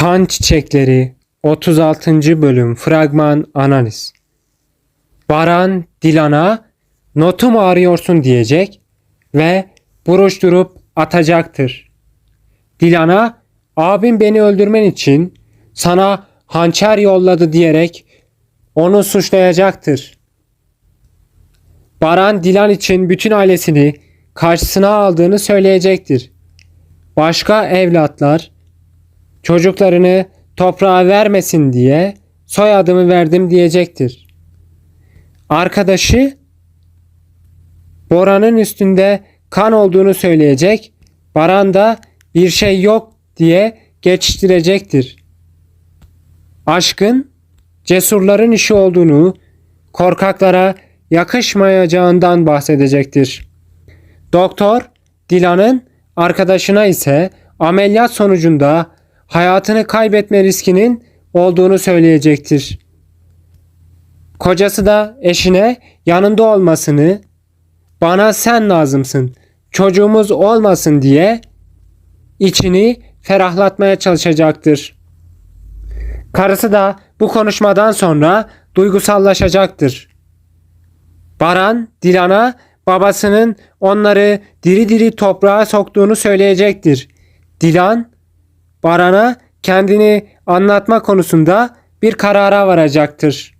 Kan Çiçekleri 36. bölüm fragman analiz. Baran Dilan'a notu mu arıyorsun diyecek ve buruşturup atacaktır. Dilan'a abim beni öldürmen için sana hançer yolladı diyerek onu suçlayacaktır. Baran Dilan için bütün ailesini karşısına aldığını söyleyecektir. Başka evlatlar çocuklarını toprağa vermesin diye soyadımı verdim diyecektir. Arkadaşı Bora'nın üstünde kan olduğunu söyleyecek. Baran da bir şey yok diye geçiştirecektir. Aşkın cesurların işi olduğunu, korkaklara yakışmayacağından bahsedecektir. Doktor Dilan'ın arkadaşına ise ameliyat sonucunda hayatını kaybetme riskinin olduğunu söyleyecektir. Kocası da eşine yanında olmasını, bana sen lazımsın, çocuğumuz olmasın diye içini ferahlatmaya çalışacaktır. Karısı da bu konuşmadan sonra duygusallaşacaktır. Baran Dilan'a babasının onları diri diri toprağa soktuğunu söyleyecektir. Dilan Baran'a kendini anlatma konusunda bir karara varacaktır.